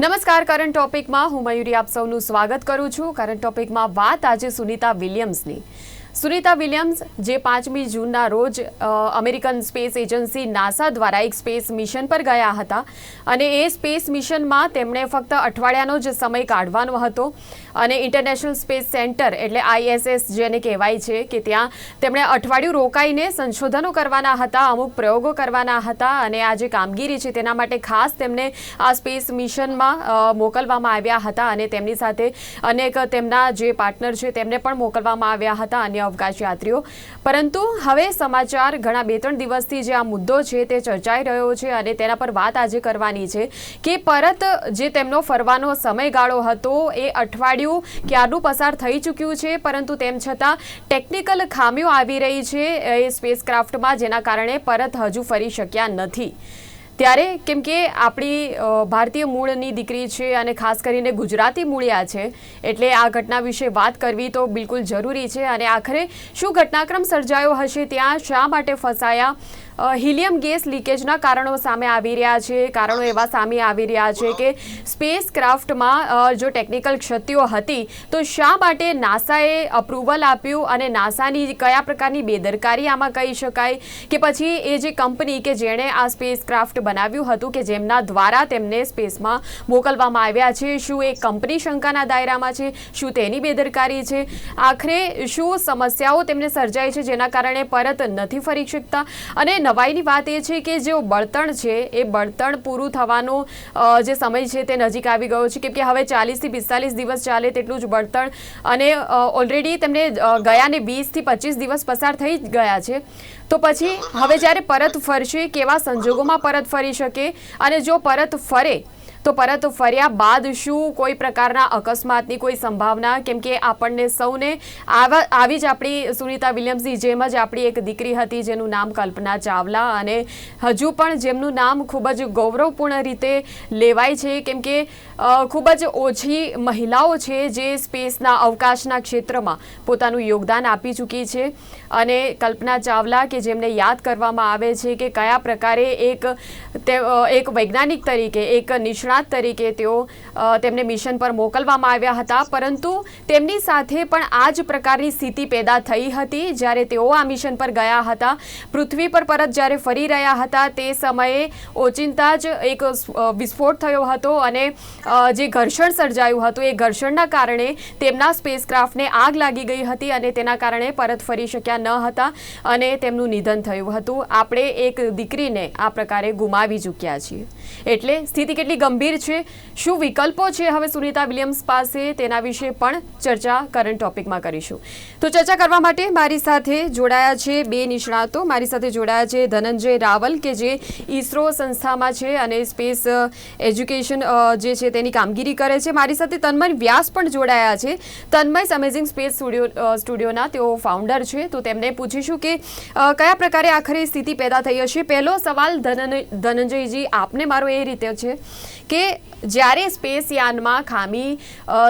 નમસ્કાર કરંટ ટોપિકમાં હું મયુરી આપ સૌનું સ્વાગત કરું છું. કરંટ ટોપિકમાં વાત આજે સુનિતા વિલિયમ્સની. સુનિતા વિલિયમ્સ, જે પાંચમી જૂનના રોજ અમેરિકન સ્પેસ એજન્સી નાસા દ્વારા એક સ્પેસ મિશન પર ગયા હતા. અને એ સ્પેસ મિશનમાં તેમણે ફક્ત અઠવાડિયાનો જ સમય કાઢવાનો હતો. અને ઇન્ટરનેશનલ સ્પેસ સેન્ટર એટલે આઈએસએસ જેને કહેવાય છે, કે ત્યાં તેમણે અઠવાડિયું રોકાઈને સંશોધનો કરવાના હતા, અમુક પ્રયોગો કરવાના હતા અને આ જે કામગીરી છે તેના માટે ખાસ તેમને આ સ્પેસ મિશનમાં મોકલવામાં આવ્યા હતા અને તેમની સાથે અનેક તેમના જે પાર્ટનર છે તેમને પણ મોકલવામાં આવ્યા હતા અન્ય અવકાશ યાત્રીઓ. પરંતુ હવે સમાચાર ઘણા બે ત્રણ દિવસથી જે આ મુદ્દો છે તે ચર્ચાઈ રહ્યો છે અને તેના પર વાત આજે કરવાની છે કે પરત જે તેમનો ફરવાનો સમયગાળો હતો એ અઠવાડિયું ક્યારનું પસાર થઈ ચૂક્યું છે, પરંતુ તેમ છતાં ટેકનિકલ ખામીઓ આવી રહી છે એ સ્પેસ ક્રાફ્ટમાં જેના કારણે પરત હજુ ફરી શક્યા નથી. ત્યારે કેમ કે આપણી ભારતીય મૂળની દીકરી છે અને ખાસ કરીને ગુજરાતી મૂળિયા છે, એટલે આ ઘટના વિશે વાત કરવી તો બિલકુલ જરૂરી છે. અને આખરે શું ઘટનાક્રમ સર્જાયો હશે, ત્યાં શા માટે ફસાયા? હિલિયમ ગેસ લીકેજના કારણો સામે આવી રહ્યા છે. કારણો એવા સામે આવી રહ્યા છે કે સ્પેસ ક્રાફ્ટમાં જો ટેકનિકલ ક્ષતિઓ હતી, તો શા માટે નાસાએ અપ્રુવલ આપ્યું અને નાસાની કયા પ્રકારની બેદરકારી આમાં કહી શકાય? કે પછી એ જે કંપની કે જેણે આ સ્પેસ ક્રાફ્ટ બનાવ્યું હતું કે જેમના દ્વારા તેમને સ્પેસમાં મોકલવામાં આવ્યા છે, શું એ કંપની શંકાના દાયરામાં છે, શું તેની બેદરકારી છે? આખરે શું સમસ્યાઓ તેમને સર્જાય છે જેના કારણે પરત નથી ફરી શકતા? અને નવાઈની વાત એ છે કે જે બળતણ છે, એ બળતણ પૂરું થવાનો જે સમય છે તે નજીક આવી ગયો છે. કેમ કે હવે ચાલીસથી પિસ્તાલીસ દિવસ ચાલે તેટલું જ બળતણ અને ઓલરેડી તેમને ગયાને વીસથી પચીસ દિવસ પસાર થઈ ગયા છે. તો પછી હવે જ્યારે પરત ફરશે, કેવા સંજોગોમાં પરત ફરી શકે અને જો પરત ફરે તો પરત ફર્યા બાદ શું કોઈ પ્રકારના અકસ્માતની કોઈ સંભાવના? કેમ કે આપણને સૌને આવા, આવી જ આપણી સુનિતા વિલિયમ્સની જેમ જ આપણી એક દીકરી હતી જેનું નામ કલ્પના ચાવલા અને હજુ પણ જેમનું નામ ખૂબ જ ગૌરવપૂર્ણ રીતે લેવાય છે. કેમ કે ખૂબ જ ઓછી મહિલાઓ છે જે સ્પેસના, અવકાશના ક્ષેત્રમાં પોતાનું યોગદાન આપી ચૂકી છે. અને કલ્પના ચાવલા કે જેમને યાદ કરવામાં આવે છે કે કયા પ્રકારે એક એક વૈજ્ઞાનિક તરીકે, એક નિષ્ણાત તરીકે તેઓ તેમને મિશન પર મોકલવામાં આવ્યા હતા. પરંતુ તેમની સાથે પણ આ જ પ્રકારની સ્થિતિ પેદા થઈ હતી. જ્યારે તેઓ આ મિશન પર ગયા હતા, પૃથ્વી પર પરત જ્યારે ફરી રહ્યા હતા, તે સમયે ઓચિંતા જ એક વિસ્ફોટ થયો હતો અને જે ઘર્ષણ સર્જાયું હતું, એ ઘર્ષણના કારણે તેમના સ્પેસક્રાફ્ટને આગ લાગી ગઈ હતી અને તેના કારણે પરત ફરી શક્યા ન હતા અને તેમનું નિધન થયું હતું. આપણે એક દીકરીને આ પ્રકારે ગુમાવી ચૂક્યા છીએ. એટલે સ્થિતિ કેટલી ગંભીર છે. શું વિકલ્પો છે હવે સુનિતા વિલિયમ્સ પાસે? તેના વિશે પણ ચર્ચા કરંટ ટોપિકમાં કરીશું. તો ચર્ચા કરવા માટે મારી સાથે જોડાયા છે બે નિષ્ણાતો. મારી સાથે જોડાયા છે ધનંજય રાવલ, કે જે ઈસરો સંસ્થામાં છે અને સ્પેસ એજ્યુકેશન જે છે તેની કામગીરી કરે છે. મારી સાથે તન્મય વ્યાસ પણ જોડાયા છે. તન્મય અમેઝિંગ સ્પેસ સ્ટુડિયો સ્ટુડિયોના તેઓ ફાઉન્ડર છે. તો તેમને પૂછીશું કે કયા પ્રકારે આખરે સ્થિતિ પેદા થઈ હશે? પહેલો સવાલ ધનંજયજી, આપને મારો એ રીતે છે કે જ્યારે સ્પેસ યાનમાં ખામી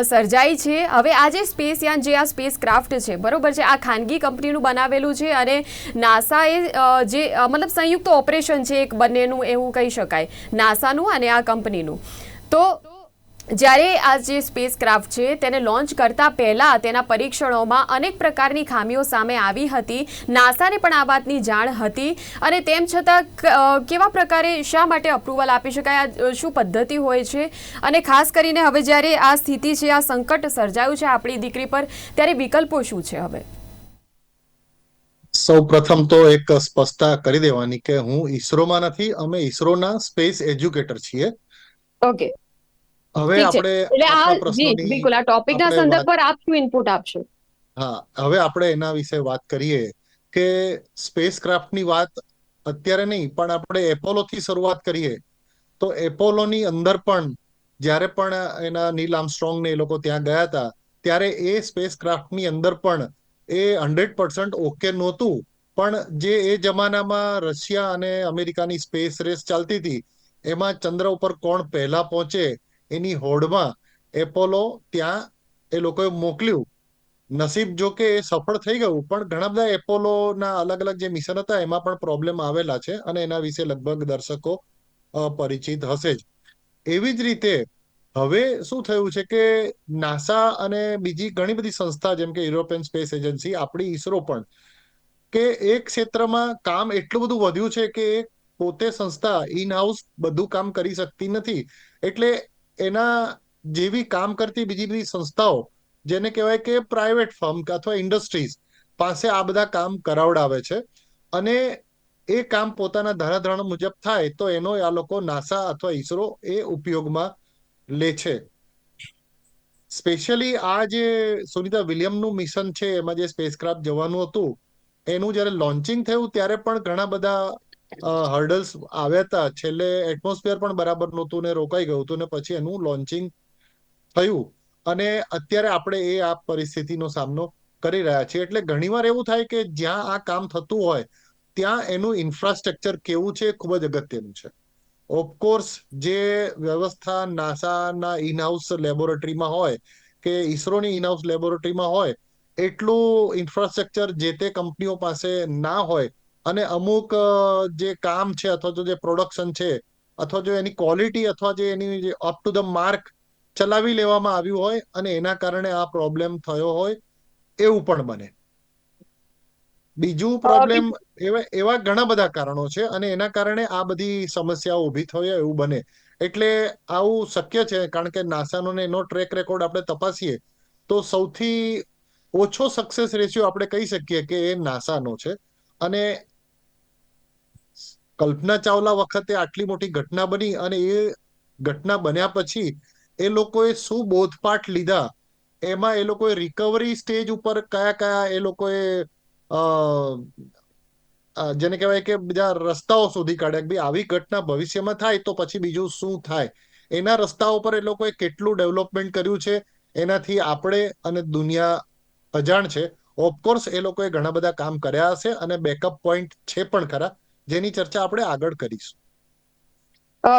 સર્જાઈ છે, હવે આ જે સ્પેસ યાન જે આ સ્પેસ ક્રાફ્ટ છે, બરોબર છે, આ ખાનગી કંપનીનું બનાવેલું છે અને નાસાએ જે મતલબ સંયુક્ત ઓપરેશન છે એક બંનેનું એવું કહી શકાય, નાસાનું અને આ કંપનીનું. તો જ્યારે આ જે સ્પેસ ક્રાફ્ટ છે તેને લોન્ચ કરતા પહેલાં તેના પરીક્ષણોમાં અનેક પ્રકારની ખામીઓ સામે આવી હતી. નાસાને પણ આ વાતની જાણ હતી. અને તેમ છતાં કેવા પ્રકારે શા માટે અપ્રુવલ આપી શકાય? આ, શું પદ્ધતિ હોય છે? અને ખાસ કરીને હવે જ્યારે આ સ્થિતિ છે આ સંકટ સર્જાયું છે આપણી દીકરી પર ત્યારે વિકલ્પો શું છે હવે? સૌ પ્રથમ તો એક સ્પષ્ટતા કરી દેવાની કે હું ઈસરોમાં નથી અમે ઈસરોના સ્પેસ એજ્યુકેટર છીએ. ઓકે હવે આપણે એટલે આ જી બિલકુલ આ ટોપિકના સંદર્ભ પર આપ શું ઇનપુટ આપશો? હા હવે આપણે એના વિશે વાત કરીએ કે સ્પેસ ક્રાફ્ટની વાત અત્યારે નહીં પણ આપણે એપોલોથી શરૂઆત કરીએ. તો એપોલોની અંદર પણ જ્યારે પણ એના નીલ આર્મસ્ટ્રોંગ ને એ લોકો ત્યાં ગયા હતા ત્યારે એ સ્પેસ ક્રાફ્ટની અંદર પણ એ હંડ્રેડ પર્સન્ટ ઓકે નહોતું. પણ જે એ જમાનામાં રશિયા અને અમેરિકાની સ્પેસ રેસ ચાલતી હતી એમાં ચંદ્ર ઉપર કોણ પહેલા પહોંચે એની હોડમાં એપોલો ત્યાં એ લોકોએ મોકલ્યું. નસીબ જો કે સફળ થઈ ગયું, પણ ઘણા બધા એપોલોના અલગ અલગ જે મિશન હતા, એમાં પણ પ્રોબ્લેમ આવેલા છે અને એના વિશે લગભગ દર્શકો પરિચિત હશે જ. એવી જ રીતે હવે શું થયું છે કે નાસા અને બીજી ઘણી બધી સંસ્થા, જેમ કે યુરોપિયન સ્પેસ એજન્સી આપણી ઈસરો પણ, કે એક ક્ષેત્રમાં કામ એટલું બધું વધ્યું છે કે પોતે સંસ્થા ઇન હાઉસ બધું કામ કરી શકતી નથી. એટલે એના જેવી કામ કરતી બીજી બધી સંસ્થાઓ, જેને કહેવાય કે પ્રાઇવેટ ફર્મ અથવા ઇન્ડસ્ટ્રીઝ પાસે આ બધા કામ કરાવડાવે છે અને એ કામ પોતાના ધારાધોરણ મુજબ થાય તો એનો આ લોકો નાસા અથવા ઈસરો એ ઉપયોગમાં લે છે. સ્પેશિયલી આ જે સુનિતા વિલિયમનું મિશન છે, એમાં જે સ્પેસક્રાફ્ટ જવાનું હતું, એનું જ્યારે લોન્ચિંગ થયું, ત્યારે પણ ઘણા બધા હર્ડલ્સ આવ્યા હતા. છેલ્લે એટમોસ્ફિયર પણ બરાબર નહોતું ને રોકાઈ ગયું હતું ને પછી એનું લોન્ચિંગ થયું. અને અત્યારે આપણે એ આ પરિસ્થિતિનો સામનો કરી રહ્યા છીએ. એટલે ઘણીવાર એવું થાય કે જ્યાં આ કામ થતું હોય, ત્યાં એનું ઇન્ફ્રાસ્ટ્રક્ચર કેવું છે ખૂબ જ અગત્યનું છે. ઓફકોર્સ જે વ્યવસ્થા નાસાના ઇનહાઉસ લેબોરેટરીમાં હોય કે ઈસરોની ઇનહાઉસ લેબોરેટરીમાં હોય, એટલું ઇન્ફ્રાસ્ટ્રક્ચર જે તે કંપનીઓ પાસે ના હોય અને અમુક જે કામ છે અથવા તો જે પ્રોડક્શન છે અથવા જો એની ક્વોલિટી અથવા જે એની જે અપ ટુ ધ માર્ક ચલાવી લેવામાં આવ્યું હોય અને એના કારણે આ પ્રોબ્લેમ થયો હોય એવું પણ બને. બીજું પ્રોબ્લેમ એવા એવા ઘણા બધા કારણો છે અને એના કારણે આ બધી સમસ્યાઓ ઊભી થઈ એવું બને. એટલે આવું શક્ય છે કારણ કે નાસાનો ને એનો ટ્રેક રેકોર્ડ આપણે તપાસીએ તો સૌથી ઓછો સક્સેસ રેશિયો આપણે કહી શકીએ કે એ નાસાનો છે. અને કલ્પના ચાવલા વખતે આટલી મોટી ઘટના બની અને એ ઘટના બન્યા પછી એ લોકોએ શું બોધપાઠ લીધા? એમાં એ લોકોએ રિકવરી સ્ટેજ ઉપર કયા કયા એ લોકોએ જેને કહેવાય કે બીજા રસ્તાઓ શોધી કાઢ્યા કે ભાઈ આવી ઘટના ભવિષ્યમાં થાય તો પછી બીજું શું થાય? એના રસ્તાઓ પર એ લોકોએ કેટલું ડેવલપમેન્ટ કર્યું છે? એનાથી આપણે અને દુનિયા અજાણ છે. ઓફકોર્સ એ લોકોએ ઘણા બધા કામ કર્યા હશે અને બેકઅપ પોઈન્ટ છે પણ ખરા. જેની ચર્ચા આપણે આગળ કરીશું.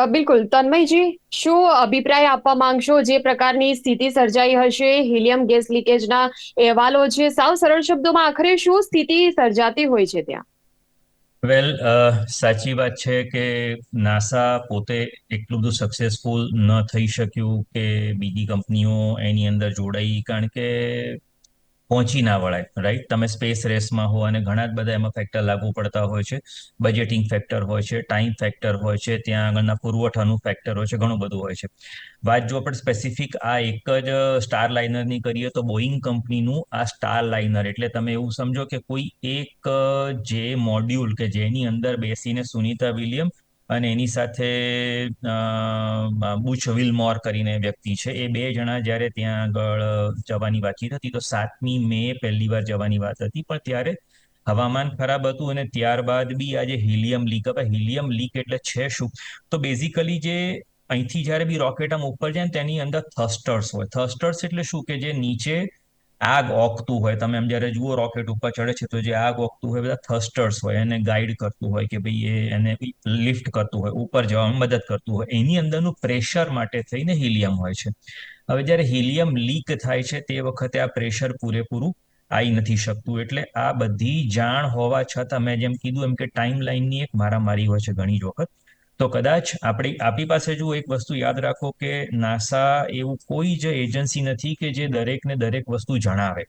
બિલકુલ. તન્મયજી શું અભિપ્રાય આપવા માંગશો જે પ્રકારની સ્થિતિ સર્જાઈ હશે? હિલિયમ ગેસ લીકેજના અહેવાલો છે. સાવ સરળ શબ્દોમાં આખરે શું સ્થિતિ સર્જાતી હોય છે ત્યાં? વેલ સાચી વાત છે કે નાસા પોતે એટલું બધું સક્સેસફુલ ન થઈ શક્યું કે બીજી કંપનીઓ એની અંદર જોડાઈ. કારણ કે પહોંચી ના વળાય રાઈટ તમે સ્પેસ રેસમાં હો અને ઘણા જ બધા એમાં ફેક્ટર લાગુ પડતા હોય છે. બજેટિંગ ફેક્ટર હોય છે ટાઈમ ફેક્ટર હોય છે, ત્યાં આગળના પુરવઠાનું ફેક્ટર હોય છે, ઘણું બધું હોય છે. વાત જો આપણે સ્પેસિફિક આ એક જ સ્ટાર લાઇનરની કરીએ તો બોઈંગ કંપનીનું આ સ્ટાર લાઇનર એટલે તમે એવું સમજો કે કોઈ એક જે મોડ્યુલ કે જેની અંદર બેસીને સુનિતા વિલિયમ અને એની સાથે બુચ વિલમોર કરીને વ્યક્તિ છે. એ બે જણા જ્યારે ત્યાં આગળ જવાની વાતચીત હતી, તો સાતમી મે પહેલી વાર જવાની વાત હતી. પણ ત્યારે હવામાન ખરાબ હતું અને ત્યારબાદ બી આજે હિલિયમ લીક હવે હિલિયમ લીક એટલે છે શું? તો બેઝિકલી જે અહીંથી જ્યારે બી રોકેટ આમ ઉપર જાય ને, તેની અંદર થસ્ટર્સ હોય. થસ્ટર્સ એટલે શું? કે જે નીચે આગ ઓકતું હોય, તમે એમ જ્યારે જુઓ રોકેટ ઉપર ચડે છે, તો જે આગ ઓકતું હોય, બધા થસ્ટર્સ હોય, એને ગાઈડ કરતું હોય કે ભાઈ એ, એને લિફ્ટ કરતું હોય, ઉપર જવામાં મદદ કરતું હોય, એની અંદરનું પ્રેશર માટે થઈને હિલિયમ હોય છે. હવે જ્યારે હિલિયમ લીક થાય છે, તે વખતે આ પ્રેશર પૂરેપૂરું આવી નથી શકતું, એટલે આ બધી જાણ હોવા છતાં મેં જેમ કીધું એમ કે ટાઈમ લાઈનની એક મારામારી હોય છે ઘણી જ વખત. તો કદાચ આપણી આપણી પાસે જો એક વસ્તુ યાદ રાખો કે નાસા એવું કોઈ જ એજન્સી નથી કે જે દરેકને દરેક વસ્તુ જણાવે.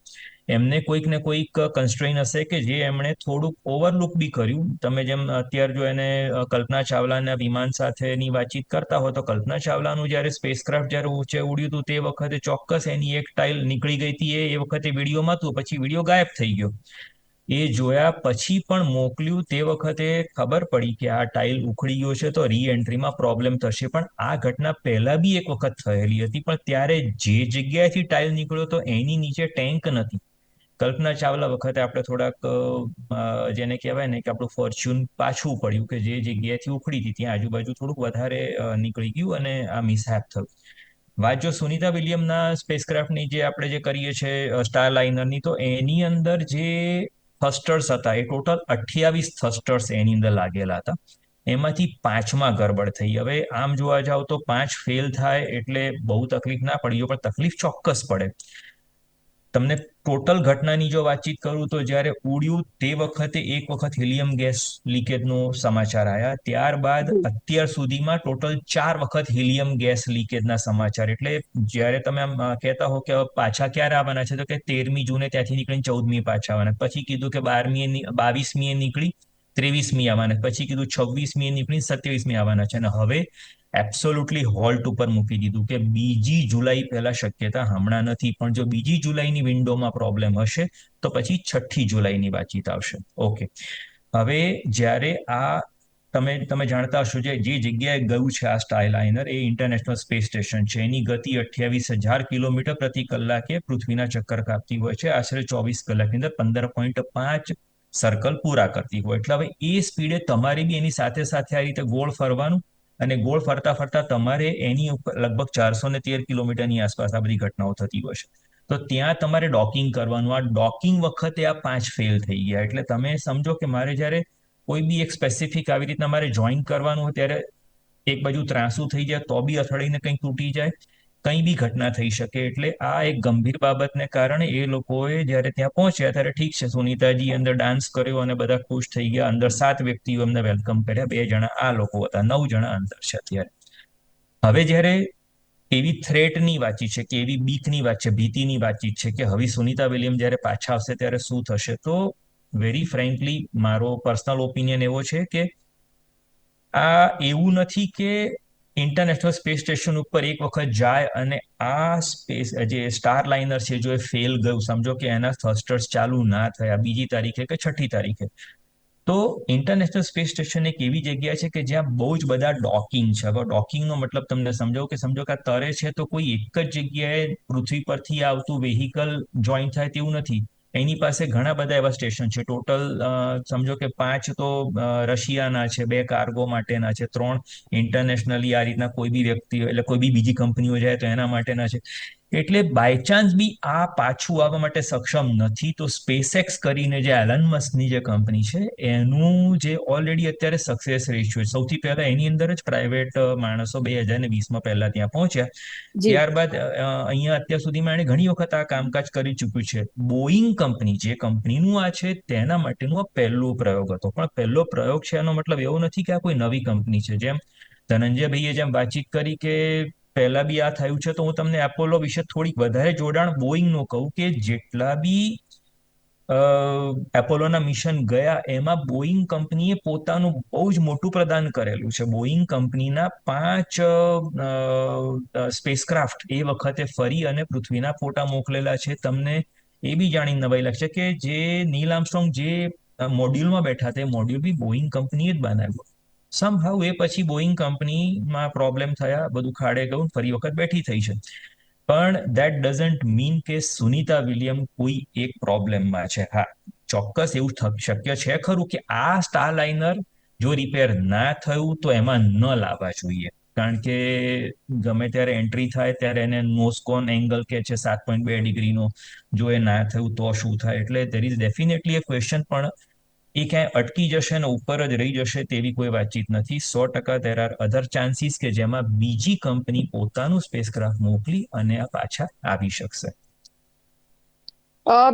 એમને કોઈક ને કોઈક કન્સ્ટ્રેઇન હશે કે જે એમણે થોડુંક ઓવરલુક બી કર્યું. તમે જેમ અત્યારે જો એને કલ્પના ચાવલાના વિમાન સાથેની વાતચીત કરતા હોય તો કલ્પના ચાવલાનું જ્યારે સ્પેસક્રાફ્ટ જ્યારે ઊંચે ઉડ્યું હતું તે વખતે ચોક્કસ એની એક ટાઇલ નીકળી ગઈ હતી એ વખતે વિડીયોમાં હતું. પછી વીડિયો ગાયબ થઈ ગયો. એ જોયા પછી પણ મોકલ્યું તે વખતે ખબર પડી કે આ ટાઇલ ઉખડી ગયો છે તો રી એન્ટ્રીમાં પ્રોબ્લેમ થશે. પણ આ ઘટના પહેલા બી એક વખત થયેલી હતી, પણ ત્યારે જે જગ્યાએથી ટાઇલ નીકળ્યો તો એની નીચે ટેન્ક નથી. કલ્પના ચાવલા વખતે આપણે થોડાક જેને કહેવાય ને કે આપણું ફોર્ચ્યુન પાછું પડ્યું કે જે જગ્યાએથી ઉખડી હતી, ત્યાં આજુબાજુ થોડુંક વધારે નીકળી ગયું અને આ મિસહેપ થયું. વાત જો સુનિતા વિલિયમના સ્પેસક્રાફ્ટની જે આપણે જે કરીએ છીએ સ્ટાર લાઇનરની તો એની અંદર જે થસ્ટર્સ હતા. એ ટોટલ અઠ્યાવીસ થસ્ટર્સ એની અંદર લાગેલા હતા. એમાંથી પાંચમાં ગરબડ થઈ. હવે આમ જોવા જાવ તો પાંચ ફેલ થાય એટલે બહુ તકલીફ ના પડી. પણ તકલીફ ચોક્કસ પડે. તમને ટોટલ ઘટનાની જો વાતચીત કરું તો જ્યારે ઉડ્યું તે વખતે એક વખત હિલિયમ ગેસ લીકેજનો સમાચાર આવ્યા ત્યારબાદ અત્યાર સુધીમાં ટોટલ ચાર વખત હિલિયમ ગેસ લીકેજના સમાચાર. એટલે જ્યારે તમે કહેતા હો કે પાછા ક્યારે આવવાના છે, તો કે તેરમી જૂને ત્યાંથી નીકળીને ચૌદમી પાછા આવવાના પછી કીધું કે બારમી બાવીસમીએ નીકળી ત્રેવીસમી આવવાના, પછી કીધું છવ્વીસમી નીકળી સત્યાવીસમી આવવાના છે. અને હવે એબ્સોલ્યુટલી હોલ્ટ ઉપર મૂકી દીધું કે બીજી જુલાઈ પહેલા શક્યતા હમણાં નથી. પણ જો બીજી જુલાઈની વિન્ડોમાં પ્રોબ્લેમ હશે, તો પછી છઠ્ઠી જુલાઈની વાતચીત આવશે. ઓકે હવે જ્યારે આ તમે તમે જાણતા હશો જે જે જગ્યાએ ગયું છે આ સ્ટાઇલાઇનર એ ઇન્ટરનેશનલ સ્પેસ સ્ટેશન છે. એની ગતિ અઠ્યાવીસ હજાર કિલોમીટર પ્રતિ કલાકે પૃથ્વીના ચક્કર કાપતી હોય છે. આશરે ચોવીસ કલાકની અંદર પંદર પોઈન્ટ પાંચ સર્કલ પૂરા કરતી હોય. એટલે હવે એ સ્પીડે તમારે બી એની સાથે સાથે આ રીતે ગોળ ફરવાનું અને ગોળ ફરતા ફરતા તમારે એની ઉપર લગભગ ચારસો ને તેર કિલોમીટરની આસપાસ આ બધી ઘટનાઓ થતી હોય છે. તો ત્યાં તમારે ડોકિંગ કરવાનું. આ ડોકિંગ વખતે આ પાંચ ફેલ થઈ ગયા. એટલે તમે સમજો કે મારે જ્યારે કોઈ બી એક સ્પેસિફિક આવી રીતના મારે જોઈન કરવાનું હોય, ત્યારે એક બાજુ ત્રાસુ થઈ જાય, તો બી અથડાઈને કંઈક તૂટી જાય. કંઈ બી ઘટના થઈ શકે એટલે આ એક ગંભીર બાબતને કારણે એ લોકોએ જ્યારે ત્યાં પહોંચ્યા ત્યારે ઠીક છે, સુનિતાજી અંદર ડાન્સ કર્યો અને બધા ખુશ થઈ ગયા. અંદર સાત વ્યક્તિઓ એમને વેલકમ કર્યા. બે જણા આ લોકો હતા. નવ જણા અંદર છે અત્યારે. હવે જ્યારે એવી થ્રેટની વાતચીત છે કે એવી બીકની વાત છે, ભીતિની વાતચીત છે કે હવે સુનીતા વિલિયમ જ્યારે પાછા આવશે ત્યારે શું થશે, તો વેરી ફ્રેન્કલી મારો પર્સનલ ઓપિનિયન એવો છે કે આ એવું નથી કે ઇન્ટરનેશનલ સ્પેસ સ્ટેશન ઉપર એક વખત જાય અને આ સ્પેસ જે સ્ટાર લાઇનર છે, જો એ ફેલ ગયું, સમજો કે એના થસ્ટર્સ ચાલુ ના થયા, બીજી તારીખે કે છઠ્ઠી તારીખે. તો ઇન્ટરનેશનલ સ્પેસ સ્ટેશન એક એવી જગ્યા છે કે જ્યાં બહુ જ બધા ડોકિંગ છે. હવે ડોકિંગનો મતલબ તમને સમજાવું કે સમજો કે આ તરે છે તો કોઈ એક જ જગ્યાએ પૃથ્વી પરથી આવતું વેહિકલ જોઈન થાય તેવું નથી. એની પાસે ઘણા બધા એવા સ્ટેશન છે. ટોટલ સમજો કે પાંચ તો રશિયાના છે, બે કાર્ગો માટેના છે, ત્રણ ઇન્ટરનેશનલી આ રીતના કોઈ બી વ્યક્તિ, એટલે કોઈ બી બીજી કંપનીઓ જાય તો એના માટેના છે. એટલે બાયચાન્સ બી આ પાછું આવવા માટે સક્ષમ નથી તો સ્પેસએક્સ કરીને જે એલન મસ્કની જે કંપની છે એનું જે ઓલરેડી અત્યારે સક્સેસ રેશિયો સૌથી પહેલા એની અંદર જ પ્રાઇવેટ માણસો બે હજાર ને વીસમાં પહેલા ત્યાં પહોંચ્યા. ત્યારબાદ અહીંયા અત્યાર સુધીમાં એણે ઘણી વખત આ કામકાજ કરી ચૂક્યું છે. બોઈંગ કંપની જે કંપનીનું આ છે તેના માટેનું આ પહેલો પ્રયોગ હતો. પણ પહેલો પ્રયોગ છે એનો મતલબ એવો નથી કે આ કોઈ નવી કંપની છે. જેમ ધનંજયભાઈએ જેમ વાતચીત કરી કે પહેલા બી આ થયું છે, તો હું તમને એપોલો વિશે થોડીક વધારે જોડાણ બોઈંગનું કહું કે જેટલા બી એપોલોના મિશન ગયા, એમાં બોઈંગ કંપનીએ પોતાનું બહુ જ મોટું પ્રદાન કરેલું છે. બોઈંગ કંપનીના પાંચ સ્પેસક્રાફ્ટ એ વખતે ફરી અને પૃથ્વીના ફોટા મોકલેલા છે. તમને એ બી જાણી નવાઈ લાગશે કે જે નીલ આર્મસ્ટ્રોંગ જે મોડ્યુલમાં બેઠા તે મોડ્યુલ બી બોઈંગ કંપનીએ જ બનાવ્યું. સમહાઉ એ પછી બોઈંગ કંપનીમાં પ્રોબ્લેમ થયા. બધું ખાડે ગયું ફરી વખત બેઠી થઈ છે. પણ દેટ ડઝન્ટ મીન કે સુનીતા વિલિયમ કોઈ એક પ્રોબ્લેમમાં છે. હા, ચોક્કસ એવું શક્ય છે ખરું કે આ સ્ટાર લાઇનર જો રિપેર ના થયું તો એમાં ન લાવવા જોઈએ. કારણ કે ગમે ત્યારે એન્ટ્રી થાય ત્યારે એને નોસ્કોન એંગલ કે છે, સાત પોઈન્ટ બે ડિગ્રીનો. જો એ ના થયું તો શું થાય? એટલે there is definitely a question પણ એ ક્યાંય અટકી જશે અને ઉપર જ રહી જશે તેવી કોઈ વાતચીત નથી. સો ટકા દેર આર અધર ચાન્સીસ કે જેમાં બીજી કંપની પોતાનું સ્પેસક્રાફ્ટ મોકલી અને પાછા આવી શકશે.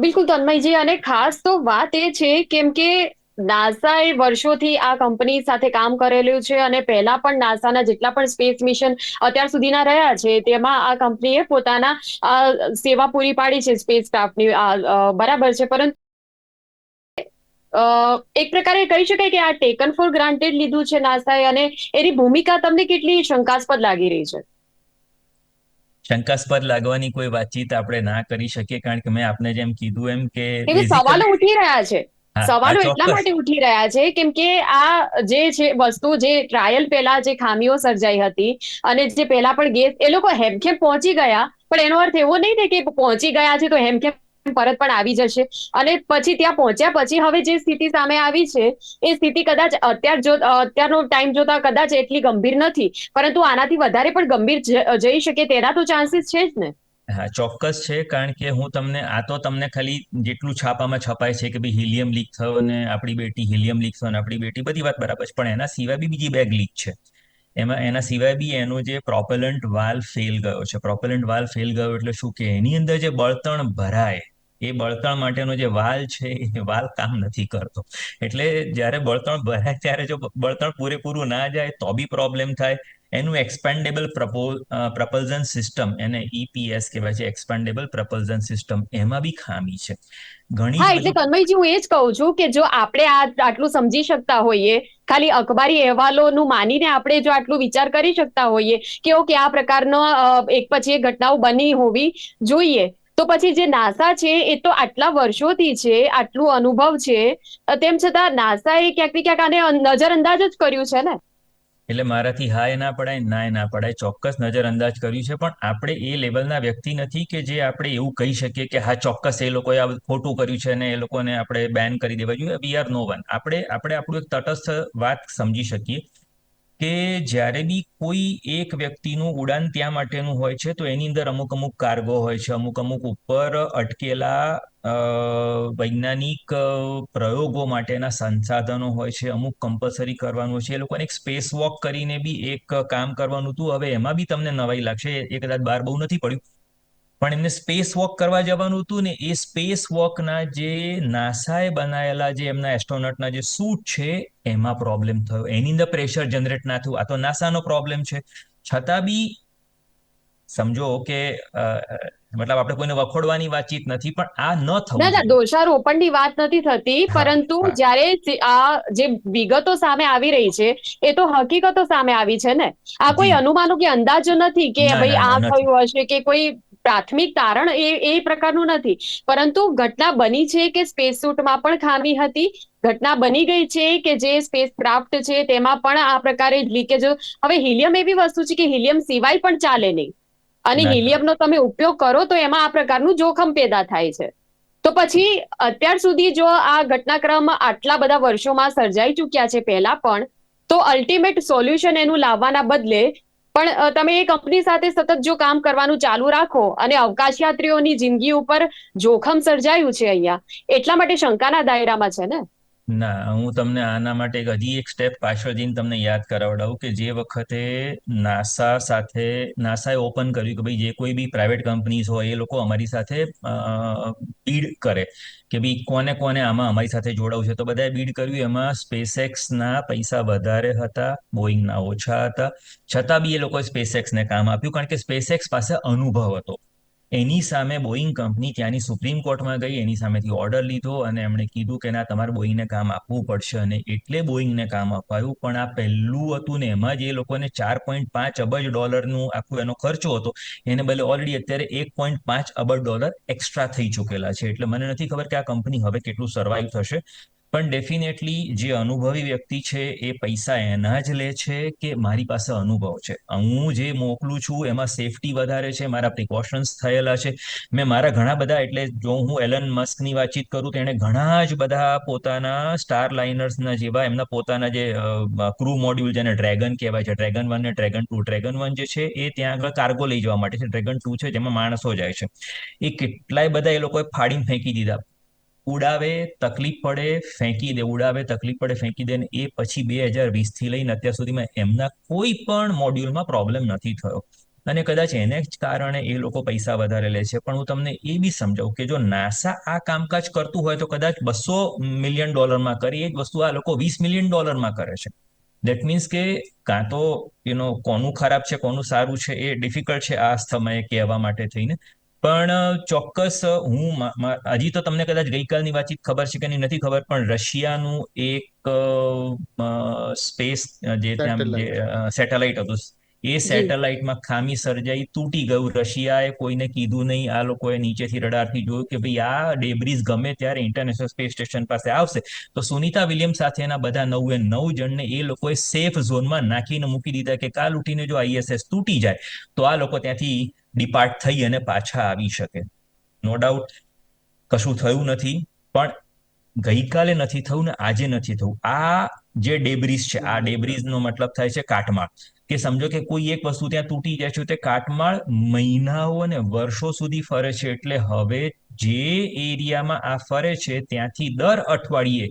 બિલકુલ તન્મયજી, અને ખાસ તો વાત એ છે કેમ કે નાસાએ વર્ષોથી આ કંપની સાથે કામ કરેલું છે અને પહેલા પણ નાસાના જેટલા પણ સ્પેસ મિશન અત્યાર સુધીના રહ્યા છે, તેમાં આ કંપનીએ પોતાના સેવા પૂરી પાડી છે સ્પેસ ક્રાફ્ટની બરાબર છે, પરંતુ એક પ્રકારે કહી શકાય કે આ ટેકન ફોર ગ્રાન્ટેડ લીધું છે નાસાએ અને એની ભૂમિકા તમને કેટલી શંકાસ્પદ લાગી રહી છે? શંકાસ્પદ લાગવાની કોઈ વાતચીત આપણે ના કરી શકીએ કારણ કે મેં આપને જેમ કીધું એમ કે સવાલો ઉઠી રહ્યા છે. સવાલો એટલા માટે ઉઠી રહ્યા છે કેમ કે આ જે છે વસ્તુ જે ટ્રાયલ પહેલા જે ખામીઓ સર્જાઈ હતી અને જે પહેલા પણ ગેસ એ લોકો હેમખેમ પહોંચી ગયા પણ એનો અર્થ એવો નહીં ને કે પહોંચી ગયા છે તો હેમખેમ પરત પણ આવી જશે. અને પછી ત્યાં પહોંચ્યા પછી હવે જે સ્થિતિ સામે આવી છે, એ સ્થિતિ કદાચ અત્યાર જો, અત્યારનો ટાઈમ જોતા કદાચ એટલી ગંભીર નથી. પરંતુ આનાથી વધારે પણ ગંભીર જઈ શકે તેના તો ચાન્સીસ છે જ ને. હા, ચોક્કસ છે, કારણ કે હું તમને, આ તો તમને ખાલી જેટલું છાપામાં છપાય છે કે ભાઈ હિલિયમ લીક થયો ને આપણી બેટી હિલિયમ લીક થયો ને આપણી બેટી બધી વાત બરાબર છે, પણ એના સિવાય બી બીજી બેગ લીક છે. એમાં, એના સિવાય બી એનો જે પ્રોપેલન્ટ વાલ ફેલ ગયો છે. પ્રોપેલન્ટ વાલ ફેલ ગયો એટલે શું કે એની અંદર જે બળતણ ભરાય એ બળતણ માટેનો જે વાલ છે એ વાલ કામ નથી કરતો. એટલે જ્યારે બળતણ ભરાય ત્યારે જો બળતણ પૂરેપૂરું ના જાય તો બી પ્રોબ્લેમ થાય. એનું એક્સપેન્ડેબલ પ્રપલ્ઝન સિસ્ટમ એને ઈપીએસ કહેવાય છે એક્સપેન્ડેબલ પ્રપલ્ઝન સિસ્ટમ એમાં બી ખામી છે. ઘણી હા એટલે કન્મયજી હું એ જ કહું છું કે જો આપણે આ આટલું સમજી શકતા હોઈએ ખાલી અખબારી અહેવાલોનું માનીને આપણે જો આટલું વિચાર કરી શકતા હોઈએ કે ઓકે આ પ્રકારનો એક પછી એક ઘટનાઓ બની હોવી જોઈએ તો પછી જે નાસા છે, એ તો આટલા વર્ષોથી છે, આટલું અનુભવ છે તેમ છતાં નાસાએ ક્યાંક ને ક્યાંક આને નજરઅંદાજ જ કર્યું છે ને? એટલે મારાથી હા એ ના પડાય, ના એ ના પડાય, ચોક્કસ નજરઅંદાજ કર્યું છે, પણ આપણે એ લેવલના વ્યક્તિ નથી કે જે આપણે એવું કહી શકીએ કે હા, ચોક્કસ એ લોકોએ ખોટું કર્યું છે અને એ લોકોને આપણે બેન કરી દેવા જોઈએ વી આર નો વન આપણે આપણે આપણું એક તટસ્થ વાત સમજી શકીએ કે જ્યારે બી કોઈ એક વ્યક્તિનું ઉડાન ત્યાં માટેનું હોય છે, તો એની અંદર અમુક અમુક કાર્ગો હોય છે, અમુક અમુક ઉપર અટકેલા વૈજ્ઞાનિક પ્રયોગો માટેના સંસાધનો હોય છે, અમુક કમ્પલસરી કરવાનું છે. એ લોકોને એક સ્પેસ વોક કરીને બી એક કામ કરવાનું હતું. હવે એમાં બી તમને નવાઈ લાગશે. એ કદાચ બહાર બહુ નથી પડ્યું. પણ એમને સ્પેસ વોક કરવા જવાનું હતું ને એ સ્પેસ વોકના જે નાસાએ બનાયેલા જે એમના એસ્ટ્રોનટના જે સૂટ છે એમાં પ્રોબ્લેમ થયો. એની અંદર પ્રેશર જનરેટ ના થયું. આ તો નાસાનો પ્રોબ્લેમ છે. છતાં બી સમજો કે મતલબ આપણે કોઈને વખોડવાની વાતચીત નથી પણ આ ન થવું ના ના. દોષારોપણની વાત નથી થતી પરંતુ જ્યારે આ જે વિગતો સામે આવી રહી છે એ તો હકીકતો સામે આવી છે ને? આ કોઈ અનુમાનો કે અંદાજો નથી કે ભાઈ આ થયું હશે કે કોઈ પ્રાથમિક તારણ એ એ પ્રકારનું નથી. પરંતુ ઘટના બની છે કે સ્પેસ સૂટમાં પણ ખામી હતી. ઘટના બની ગઈ છે કે જે સ્પેસ ક્રાફ્ટ છે તેમાં પણ આ પ્રકારે લીકેજ હવે હિલિયમ એવી વસ્તુ છે કે હિલિયમ સિવાય પણ ચાલે નહીં. અને હિલિયમનો તમે ઉપયોગ કરો તો એમાં આ પ્રકારનું જોખમ પેદા થાય છે. તો પછી અત્યાર સુધી જો આ ઘટનાક્રમ આટલા બધા વર્ષોમાં સર્જાઈ ચૂક્યા છે પહેલા પણ તો અલ્ટિમેટ સોલ્યુશન એનું લાવવાના બદલે પણ તમે એ કંપની સાથે સતત જો કામ કરવાનું ચાલુ રાખો અને અવકાશયાત્રીઓની જિંદગી ઉપર જોખમ સર્જાયું છે અહીંયા, એટલા માટે શંકાના દાયરામાં છે ને? ના, હું તમને આના માટે એક હજી એક સ્ટેપ પાછળ જઈને તમને યાદ કરાવડાવું કે જે વખતે નાસા સાથે, નાસાએ ઓપન કર્યું કે ભાઈ જે કોઈ બી પ્રાઇવેટ કંપનીઝ હોય એ લોકો અમારી સાથે બીડ કરે કે ભાઈ કોને કોને આમાં અમારી સાથે જોડાવું છે. તો બધાએ બીડ કર્યું, એમાં સ્પેસએક્સના પૈસા વધારે હતા બોઈંગના ઓછા હતા. છતાં બી એ લોકોએ સ્પેસએક્સને કામ આપ્યું, કારણ કે સ્પેસએક્સ પાસે અનુભવ હતો. એની સામે બોઈંગ કંપની ત્યાંની સુપ્રીમ કોર્ટમાં ગઈ, એની સામેથી ઓર્ડર લીધો અને એમણે કીધું કે ના, તમારે બોઈંગને કામ આપવું પડશે અને એટલે બોઈંગને કામ અપાયું. પણ આ પહેલું હતું ને, એમાં જ એ લોકોને ચાર પોઈન્ટ પાંચ અબજ ડોલરનું આખું એનો ખર્ચો હતો. એને બદલે ઓલરેડી અત્યારે એક પોઈન્ટ પાંચ અબજ ડોલર એક્સ્ટ્રા થઈ ચૂકેલા છે. એટલે મને નથી ખબર કે આ કંપની હવે કેટલું સર્વાઈવ થશે. પણ ડેફિનેટલી જે અનુભવી વ્યક્તિ છે, એ પૈસા એના જ લે છે કે મારી પાસે અનુભવ છે? હું જે મોકલું છું, એમાં સેફટી વધારે છે, મારા પ્રિકોશન્સ થયેલા છે. મેં મારા ઘણા બધા, એટલે જો હું એલન મસ્કની વાતચીત કરું, તો એણે ઘણા જ બધા પોતાના સ્ટાર લાઇનર્સના જેવા, એમના પોતાના જે ક્રૂ મોડ્યુલ જેને ડ્રેગન કહેવાય છે ડ્રેગન વન ને ડ્રેગન ટુ ડ્રેગન વન જે છે, એ ત્યાં આગળ કાર્ગો લઈ જવા માટે છે. ડ્રેગન ટુ છે, જેમાં માણસો જાય છે. એ કેટલાય બધા એ લોકોએ ફાડીને ફેંકી દીધા. ઉડાવે, તકલીફ પડે, ફેંકી દે, ઉડાવે, તકલીફ પડે, ફેંકી દે એ પછી બે હજાર વીસથી લઈને અત્યાર સુધીમાં એમના કોઈ પણ મોડ્યુલમાં પ્રોબ્લેમ નથી થયો. અને કદાચ એને જ કારણે એ લોકો પૈસા વધારે લે છે. પણ હું તમને એ બી સમજાવું કે જો નાસા આ કામકાજ કરતું હોય તો કદાચ બસો મિલિયન ડોલરમાં કરી એ જ વસ્તુ આ લોકો વીસ મિલિયન ડોલરમાં કરે છે. દેટ મીન્સ કે કાં તો યુનો કોનું ખરાબ છે, કોનું સારું છે એ ડિફિકલ્ટ છે આ સમયે કહેવા માટે થઈને. પણ ચોક્કસ હું હજી તો તમને કદાચ ગઈકાલની વાતચીત ખબર છે કે નહીં નથી ખબર પણ રશિયાનું એક સ્પેસ જે ત્યાં જે સેટેલાઇટ. હતું એ સેટેલાઇટમાં ખામી સર્જાઈ તૂટી ગયું. રશિયાએ કોઈને કીધું નહીં. આ લોકોએ નીચેથી રડારથી જોયું કે ભાઈ આ ડેબ્રીઝ ગમે ત્યારે ઇન્ટરનેશનલ સ્પેસ સ્ટેશન પાસે આવશે. તો સુનિતા વિલિયમ સાથેના બધા નવે નવ જણને એ લોકોએ સેફ ઝોનમાં નાખીને મૂકી દીધા કે કાલ ઉઠીને જો આઈએસએસ તૂટી જાય તો આ લોકો ત્યાંથી ડિપાર્ટ થઈ અને પાછા આવી શકે. નો ડાઉટ કશું થયું નથી, પણ ગઈકાલે નથી થયું ને આજે નથી થયું. આ જે ડેબ્રીઝ છે, આ ડેબ્રીઝનો મતલબ થાય છે કાટમાળ. કે સમજો કે કોઈ એક વસ્તુ ત્યાં તૂટી જાય છે, તે કાટમાળ મહિનાઓ અને વર્ષો સુધી ફરે છે. એટલે હવે જે એરિયામાં આ ફરે છે, ત્યાંથી દર અઠવાડિયે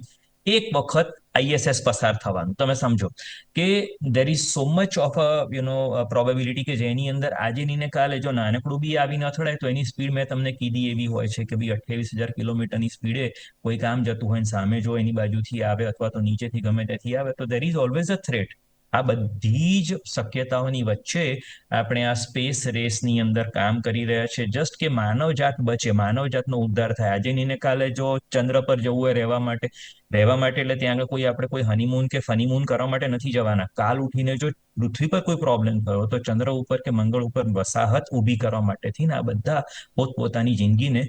એક વખત આઈએસએસ પસાર થવાનું. તમે સમજો કે there is so much of a you know probability કે જેની અંદર આજે નહીં કાલે જો નાનકડું બી આવી ન અથડાય તો એની સ્પીડ મેં તમને કીધી એવી હોય છે કે ભાઈ અઠ્યાવીસ હજાર કિલોમીટરની સ્પીડે કોઈ કામ જતું હોય સામે જો એની બાજુથી આવે અથવા તો નીચેથી ગમે ત્યાંથી આવે તો there is always a threat આ બધી જ શક્યતાઓની વચ્ચે આપણે આ સ્પેસ રેસની અંદર કામ કરી રહ્યા છે. જસ્ટ કે માનવજાત બચે, માનવજાતનો ઉદ્ધાર થાય. આજે નીને કાલે જો ચંદ્ર પર જવું હોય રહેવા માટે રહેવા માટે એટલે ત્યાં આગળ કોઈ આપણે કોઈ હનીમૂન કે ફનીમૂન કરવા માટે નથી જવાના. કાલ ઉઠીને જો પૃથ્વી પર કોઈ પ્રોબ્લેમ થયો તો ચંદ્ર ઉપર કે મંગળ ઉપર વસાહત ઊભી કરવા માટેથી ને આ બધા પોતપોતાની જિંદગીને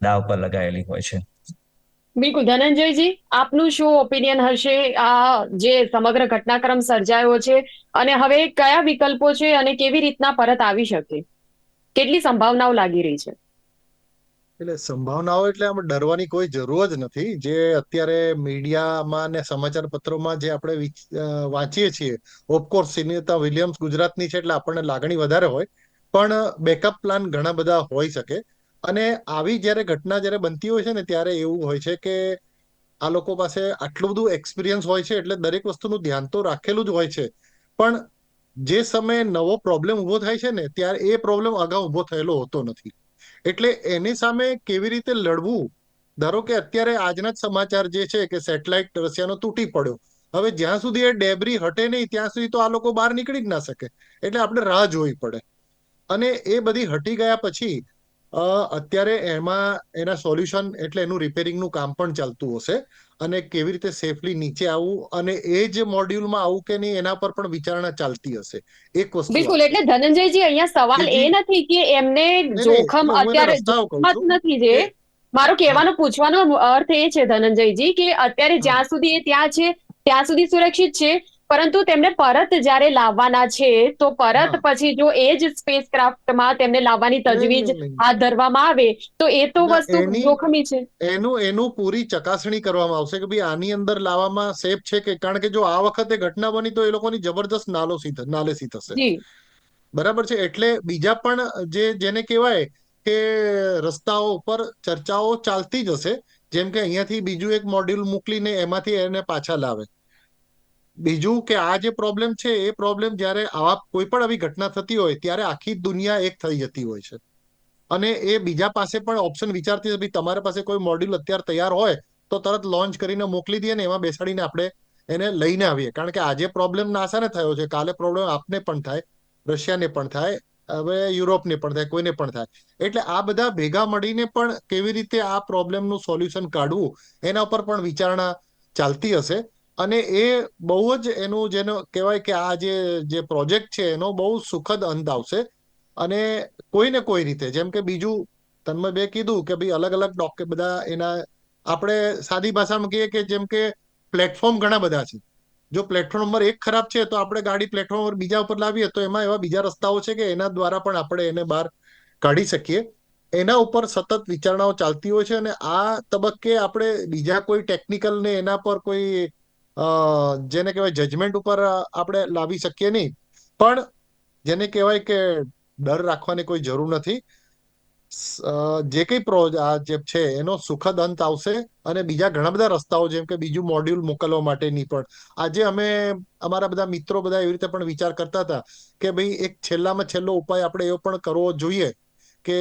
દાવ પર લગાયેલી હોય છે. બિલકુલ, ધનંજયજી, આપનું શું ઓપિનિયન હશે? આ જે સમગ્ર ઘટનાક્રમ સર્જાયો છે અને હવે કયા વિકલ્પો છે અને કેવી રીતના પરત આવી શકે? કેટલી સંભાવનાઓ લાગી રહી છે? એટલે સંભાવનાઓ એટલે આમ ડરવાની કોઈ જરૂર જ નથી. જે અત્યારે મીડિયામાં ને સમાચાર પત્રોમાં જે આપણે વાંચીએ છીએ ઓફકોર્સ સુનિતા વિલિયમ્સ ગુજરાતની છે એટલે આપણને લાગણી વધારે હોય. પણ બેકઅપ પ્લાન ઘણા બધા હોઈ શકે. અને આવી જ્યારે ઘટના જ્યારે બનતી હોય છે ને, ત્યારે એવું હોય છે કે આ લોકો પાસે આટલું બધું એક્સપિરિયન્સ હોય છે, એટલે દરેક વસ્તુનું ધ્યાન તો રાખેલું જ હોય છે. પણ જે સમયે નવો પ્રોબ્લેમ ઊભો થાય છે ને, ત્યારે એ પ્રોબ્લેમ અગાઉ ઊભો થયેલો હોતો નથી. એટલે એની સામે કેવી રીતે લડવું? ધારો કે અત્યારે આજના જ સમાચાર જે છે કે સેટેલાઇટ રશિયાનો તૂટી પડ્યો. હવે જ્યાં સુધી એ ડેબ્રી હટે નહીં, ત્યાં સુધી તો આ લોકો બહાર નીકળી જ ના શકે. એટલે આપણે રાહ જોવી પડે. અને એ બધી હટી ગયા પછી અત્યારે એમાં એના સોલ્યુશન એટલે એનું રિપેરિંગનું કામ પણ ચાલતું હશે અને કેવી રીતે સેફલી નીચે આવવું અને એ જ મોડ્યુલમાં આવું કે નહીં એના પર પણ વિચારણા ચાલતી હશે. એક વસ્તુ બિલકુલ એટલે ધનંજયજી અહીંયા સવાલ એ નથી કે એમને જોખમ અત્યારે નથી જે. મારો કહેવાનો પૂછવાનો અર્થ એ છે ધનંજયજી કે અત્યારે જ્યાં સુધી એ ત્યાં છે ત્યાં સુધી સુરક્ષિત છે. પરંતુ તેમને પરત જ્યારે લાવવાના છે તો પરત પછી જો એ જ સ્પેસ ક્રાફ્ટમાં તેમને લાવવાની તજવીજ. હાથ ધરવામાં આવે તો એ તો વસ્તુ જોખમી છે. એનું એનું પૂરી ચકાસણી કરવામાં આવશે કે ભાઈ આની અંદર લાવવામાં સેફ છે કે કારણ કે જો આ વખતે ઘટના બની તો એ લોકોની જબરદસ્ત નાલોસી નાલેસી થશે. બરાબર છે? એટલે બીજા પણ જે જેને કહેવાય કે રસ્તાઓ ઉપર ચર્ચાઓ ચાલતી જ હશે જેમ કે અહીંયાથી બીજું એક મોડ્યુલ મોકલીને એમાંથી એને પાછા લાવે. બીજું કે આ જે પ્રોબ્લેમ છે, એ પ્રોબ્લેમ જ્યારે આવા કોઈ પણ આવી ઘટના થતી હોય, ત્યારે આખી દુનિયા એક થઈ જતી હોય છે. અને એ બીજા પાસે પણ ઓપ્શન વિચારતી ભાઈ તમારા પાસે કોઈ મોડ્યુલ અત્યારે તૈયાર હોય, તો તરત લોન્ચ કરીને મોકલી દઈએ ને, એમાં બેસાડીને આપણે એને લઈને આવીએ. કારણ કે આજે પ્રોબ્લેમ નાસાને થયો છે, કાલે પ્રોબ્લેમ આપને પણ થાય, રશિયાને પણ થાય, હવે યુરોપને પણ થાય, કોઈને પણ થાય. એટલે આ બધા ભેગા મળીને પણ કેવી રીતે આ પ્રોબ્લેમનું સોલ્યુશન કાઢવું, એના ઉપર પણ વિચારણા ચાલતી હશે. અને એ બહુ જ એનું જેનો કહેવાય કે આ જે જે પ્રોજેક્ટ છે, એનો બહુ સુખદ અંત આવશે. અને કોઈ ને કોઈ રીતે, જેમ કે બીજું તન્મય બે કીધું કે ભાઈ અલગ અલગ ડોક બધા એના, આપણે સાદી ભાષામાં કહીએ કે જેમ કે પ્લેટફોર્મ ઘણા બધા છે. જો પ્લેટફોર્મ નંબર એક ખરાબ છે, તો આપણે ગાડી પ્લેટફોર્મ પર બીજા ઉપર લાવીએ, તો એમાં એવા બીજા રસ્તાઓ છે કે એના દ્વારા પણ આપણે એને બહાર કાઢી શકીએ. એના ઉપર સતત વિચારણાઓ ચાલતી હોય છે અને આ તબક્કે આપણે બીજા કોઈ ટેકનિકલ ને એના પર કોઈ જેને કહેવાય જજમેન્ટ ઉપર આપણે લાવી શકીએ નહીં. પણ જેને કહેવાય કે ડર રાખવાની કોઈ જરૂર નથી. જે કંઈ આ જે છે, એનો સુખદ અંત આવશે અને બીજા ઘણા બધા રસ્તાઓ, જેમ કે બીજું મોડ્યુલ મોકલવા માટેની પણ. આજે અમે અમારા બધા મિત્રો બધા એવી રીતે પણ વિચાર કરતા હતા કે ભાઈ એક છેલ્લામાં છેલ્લો ઉપાય આપણે એવો પણ કરવો જોઈએ કે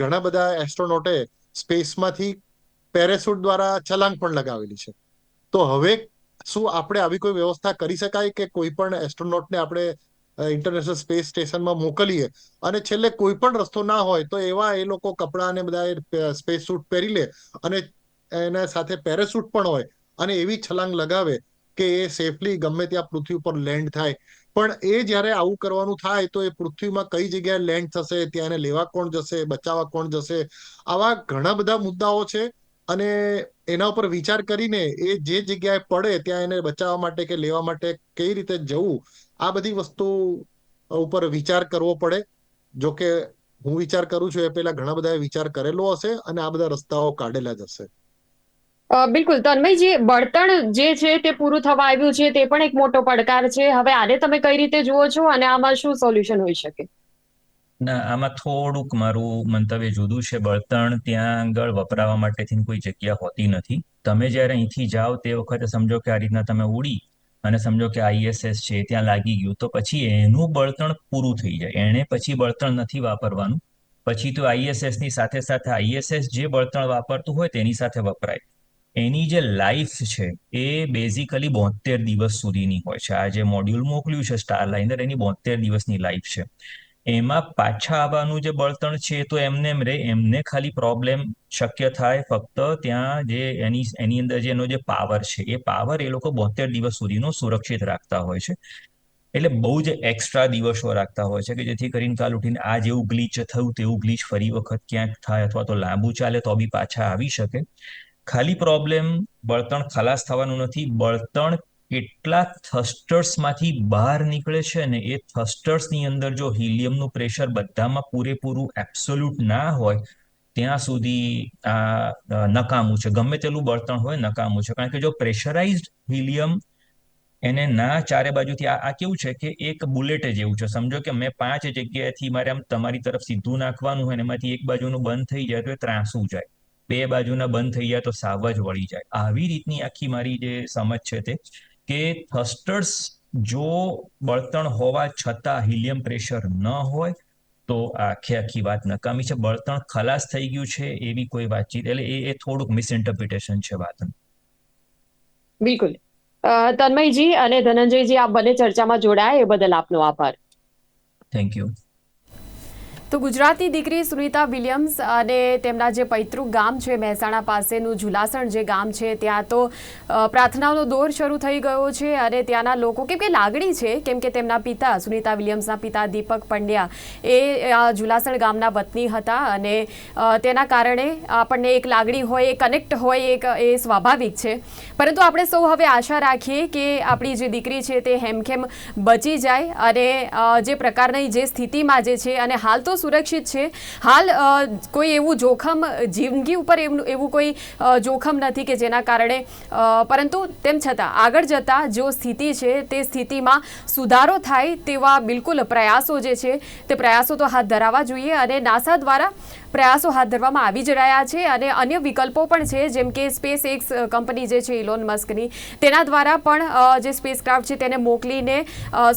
ઘણા બધા એસ્ટ્રોનોટે સ્પેસમાંથી પેરેસૂટ દ્વારા છલાંગ પણ લગાવેલી છે. તો હવે શું આપણે આવી કોઈ વ્યવસ્થા કરી શકાય કે કોઈ પણ એસ્ટ્રોનોટને આપણે ઇન્ટરનેશનલ સ્પેસ સ્ટેશનમાં મોકલીએ? અને છેલ્લે કોઈ પણ રસ્તો ના હોય તો એવા એ લોકો કપડાં અને બધા સ્પેસ સૂટ પહેરી લે અને એના સાથે પેરેસૂટ પણ હોય અને એવી છલાંગ લગાવે કે એ સેફલી ગમે ત્યાં પૃથ્વી ઉપર લેન્ડ થાય. પણ એ જ્યારે આવું કરવાનું થાય તો એ પૃથ્વીમાં કઈ જગ્યાએ લેન્ડ થશે ત્યાં એને લેવા કોણ જશે, બચાવવા કોણ જશે? આવા ઘણા બધા મુદ્દાઓ છે અને એના ઉપર વિચાર કરીને એ જે જગ્યાએ પડે ત્યાં એને બચાવવા માટે કે લેવા માટે કઈ રીતે જવું, આ બધી વસ્તુ ઉપર વિચાર કરવો પડે. જો કે હું વિચાર કરું છું એ પહેલા ઘણા બધા વિચાર કરેલો હશે અને આ બધા રસ્તાઓ કાઢેલા જ હશે. બિલકુલ. તન્મય જે બળતણ જે છે તે પૂરું થવા આવ્યું છે તે પણ એક મોટો પડકાર છે. હવે આને તમે કઈ રીતે જુઓ છો અને આમાં શું સોલ્યુશન હોઈ શકે? ના, આમાં થોડુંક મારું મંતવ્ય જુદું છે. બળતણ ત્યાં આગળ વપરાવા માટેથી કોઈ જગ્યા હોતી નથી. તમે જ્યારે અહીંથી જાઓ તે વખતે સમજો કે આ રીતના તમે ઉડી અને સમજો કે આઈએસએસ છે ત્યાં લાગી ગયું. તો પછી એનું બળતણ પૂરું થઈ જાય. એણે પછી બળતણ નથી વાપરવાનું. પછી તો આઈએસએસની સાથે સાથે આઈએસએસ જે બળતણ વાપરતું હોય તેની સાથે વપરાય. એની જે લાઈફ છે એ બેઝિકલી બોતેર દિવસ સુધીની હોય છે. આ જે મોડ્યુલ મોકલ્યું છે સ્ટાર લાઇનર એની બોતેર દિવસની લાઈફ છે. એમાં પાછા આવવાનું જે બળતણ છે તો એમને એમ રે, એમને ખાલી પ્રોબ્લેમ શક્ય થાય ફક્ત ત્યાં જે એની એની અંદર જે એનો જે પાવર છે, એ પાવર એ લોકો બોતેર દિવસ સુધીનો સુરક્ષિત રાખતા હોય છે. એટલે બહુ જ એક્સ્ટ્રા દિવસો રાખતા હોય છે કે જેથી કરીને કાલ ઉઠીને આ જેવું ગ્લીચ થયું, તેવું ગ્લીચ ફરી વખત ક્યાંક થાય અથવા તો લાંબુ ચાલે તો બી પાછા આવી શકે. ખાલી પ્રોબ્લેમ બળતણ ખલાસ થવાનું નથી, બળતણ કેટલા થસ્ટર્સમાંથી બહાર નીકળે છે ને એ થસ્ટર્સની અંદર જો હિલિયમનું પ્રેશર બધામાં પૂરેપૂરું એબ્સોલ્યુટ ના હોય, ત્યાં સુધી આ નકામું છે. ગમે તેલું બળતણ હોય નકામું છે. કારણ કે જો પ્રેશરાઇઝ્ડ હિલિયમ એને ના ચારે બાજુથી, આ કેવું છે કે એક બુલેટ જેવું છે. સમજો કે મેં પાંચ જગ્યાએથી મારે આમ તમારી તરફ સીધું નાખવાનું હોય એમાંથી એક બાજુનું બંધ થઈ જાય તો એ ત્રાસું જાય. બે બાજુના બંધ થઈ જાય તો સાવ જ વળી જાય. આવી રીતની આખી મારી જે સમજ છે તે. કે થસ્ટર્સ જો બળતણ હોવા છતાં હિલિયમ પ્રેશર ન હોય તો આખે આખી વાત નકામી છે. બળતણ ખલાસ થઈ ગયું છે એવી કોઈ વાતચીત એટલે એ એ થોડુંક મિસઇન્ટરપ્રિટેશન છે વાતનું. બિલકુલ. તન્મયજી અને ધનંજયજી આપ બંને ચર્ચામાં જોડાયા એ બદલ આપનો આભાર. થેન્ક યુ તો ગુજરાતી દીકરી સુનિતા વિલિયમ્સ અને તેમના જે પૈતૃક ગામ છે, મહેસાણા પાસેનું ઝુલાસણ જે ગામ છે, ત્યાં તો પ્રાર્થનાઓનો દોર શરૂ થઈ ગયો છે અને ત્યાંના લોકો, કેમ કે લાગણી છે, કેમ કે તેમના પિતા સુનિતા વિલિયમ્સના પિતા દીપક પંડ્યા એ ઝુલાસણ ગામના વતની હતા અને તેના કારણે આપણને એક લાગણી હોય એ કનેક્ટ હોય, એક, એ સ્વાભાવિક છે. પરંતુ આપણે સૌ હવે આશા રાખીએ કે આપણી જે દીકરી છે તે હેમખેમ બચી જાય અને જે પ્રકારની જે સ્થિતિમાં જે છે અને હાલ તો સુરક્ષિત છે. હાલ કોઈ એવું જોખમ, જિંદગી ઉપર એવું એવું કોઈ જોખમ નથી કે જેના કારણે પરંતુ તેમ છતાં આગળ જતાં જો સ્થિતિ છે તે સ્થિતિમાં સુધારો થાય તેવા બિલકુલ પ્રયાસો જે છે તે પ્રયાસો તો હાથ ધરાવવા જોઈએ અને નાસા દ્વારા પ્રયાસો હાથ ધરવામાં આવી જ રહ્યા છે અને અન્ય વિકલ્પો પણ છે, જેમ કે સ્પેસ એક્સ કંપની જે છે ઇલોન મસ્કની તેના દ્વારા પણ જે સ્પેસક્રાફ્ટ છે તેને મોકલીને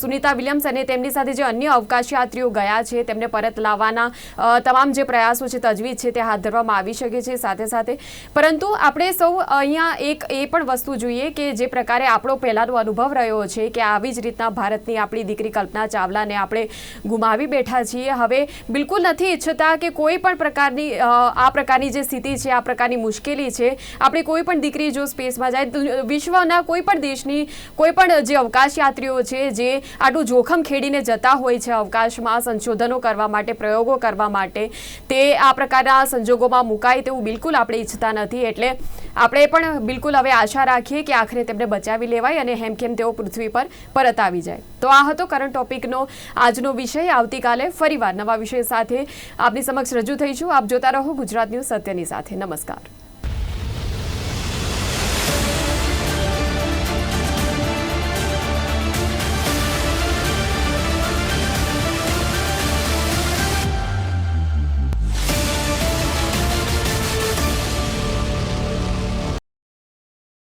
સુનિતા વિલિયમ્સ અને તેમની સાથે જે અન્ય અવકાશયાત્રીઓ ગયા છે, તેમને પરત લાવવાના તમામ જે પ્રયાસો છે, તજવીજ છે તે હાથ ધરવામાં આવી શકે છે સાથે સાથે. પરંતુ આપણે સૌ અહીંયા એક એ પણ વસ્તુ જોઈએ કે જે પ્રકારે આપણો પહેલાંનો અનુભવ રહ્યો છે કે આવી જ રીતના ભારતની આપણી દીકરી કલ્પના ચાવલાને આપણે ગુમાવી બેઠા છીએ. હવે બિલકુલ નથી ઈચ્છતા કે કોઈ પણ પ્રકારની આ પ્રકારની જે સ્થિતિ છે, આ પ્રકારની મુશ્કેલી છે, આપણે કોઈ પણ દીકરી જો સ્પેસમાં જાય વિશ્વના કોઈ પણ દેશની કોઈ પણ જે અવકાશયાત્રીઓ છે, જે આટલું જોખમ ખેડીને જતા હોય છે અવકાશમાં, સંશોધનો કરવા માટે, પ્રયોગો કરવા માટે, તે આ પ્રકારના સંજોગોમાં મુકાય તેવું બિલકુલ આપણે ઈચ્છતા નથી. એટલે આપણે પણ બિલકુલ હવે આશા રાખીએ કે આખરે તેમને બચાવી લેવાય અને હેમખેમ તેઓ પૃથ્વી પર પરત આવી જાય. તો આ હતો કરંટ ટોપિકનો આજનો વિષય. આવતીકાલે ફરીવાર નવા વિષય સાથે આપની સમક્ષ રજૂ થઈશું. આપ જોતા રહો ગુજરાત ન્યૂઝ સત્યની સાથે. નમસ્કાર.